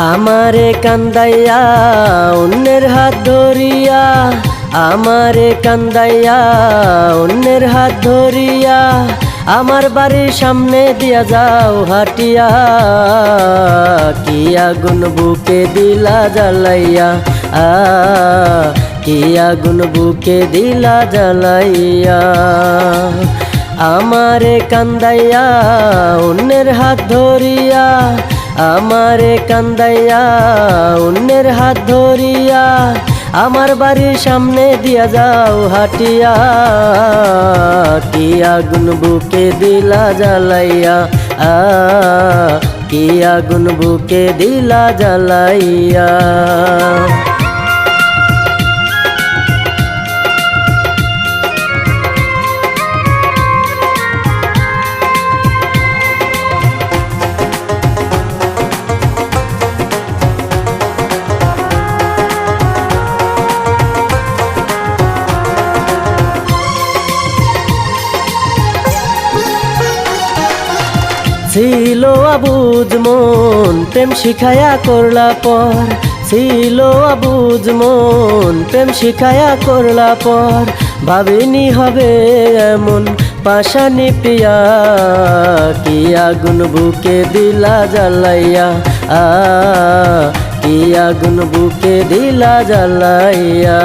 আমারে কান্দাইয়া, অন্যের হাত ধরিয়া। আমারে কান্দাইয়া, অন্যের হাত ধরিয়া। আমার বাড়ির সামনে দিয়া যাও হাটিয়া। কি আগুন বুকে দিলা জ্বালাইয়া? আ, কি আগুন বুকে দিলা জ্বালাইয়া? আমারে কান্দাইয়া, অন্যের হাত ধরিয়া। আমারে কান্দাইয়া, অন্যের হাত ধরিয়া, আমার বাড়ির সামনে দিয়া যাও হাটিয়া। কি আগুন বুকে দিলা জ্বালাইয়া, আ, কি আগুন বুকে দিলা জ্বালাইয়া। ছিল আবুজ মন, প্রেম শিখায়া করলা পর। ছিল আবুজ মন, প্রেম শিখায়া করলা পর। ভাবিনি হবে এমন পাশানি প্রিয়া, কি আগুন বুকে দিলা জ্বালাইয়া, আ, কি আগুন বুকে দিলা জ্বালাইয়া।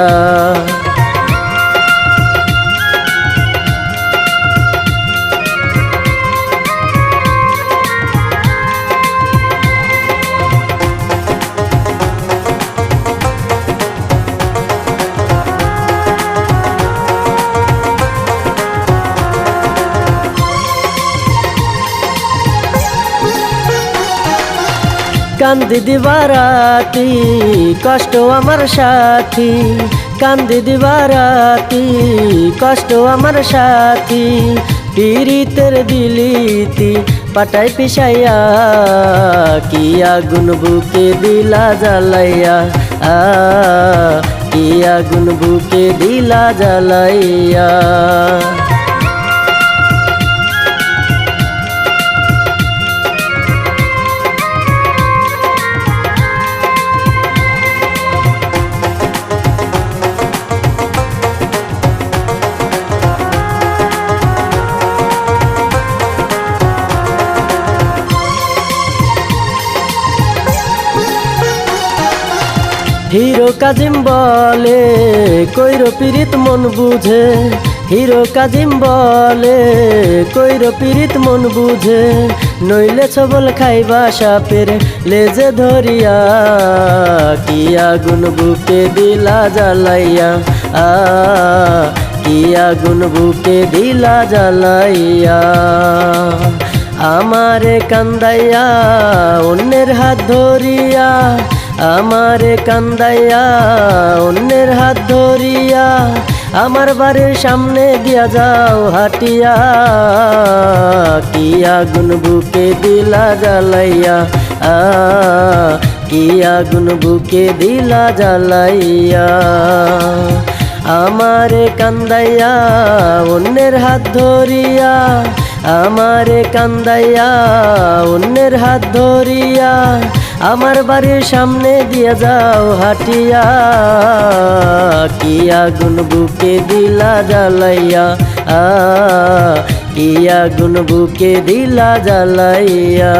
কান্দি দিবারাতি, কষ্ট আমার সাথী। কান্দি দিবারাতি, কষ্ট আমার সাথী। পীড়িতের দিলিতি পাটাই পিসাইয়া কি আগুন বুকে দিলা জ্বালাইয়া, আ, কি আগুন বুকে দিলা জ্বালাইয়া। হিরো কাজিম বলে, কইর পীড়িত মন বুঝে। হিরো কাজিম বলে, কইর পীড়িত মন বুঝে। নইলে ছবল খাইবা সাপের লেজে ধরিয়া, কি আগুন বুকে দিলা জ্বালাইয়া, আ, কি আগুন বুকে দিলা জ্বালাইয়া। আমারে কান্দাইয়া, অন্যের হাত ধরিয়া আমারে কান্দাইয়া, অন্যের হাত ধরিয়া, আমার বাড়ির সামনে দিয়া যাও হাটিয়া। কি আগুন বুকে দিলা জ্বালাইয়া, আ, কি আগুন বুকে দিলা জ্বালাইয়া। আমারে কান্দাইয়া, অন্যের হাত ধরিয়া, আমারে কান্দাইয়া, অন্যের হাত ধরিয়া আমার বাড়ির সামনে দিয়া যাও হাটিয়া। কি আগুন বুকে দিলা জ্বালাইয়া? আ, কি আগুন বুকে দিলা জ্বালাইয়া?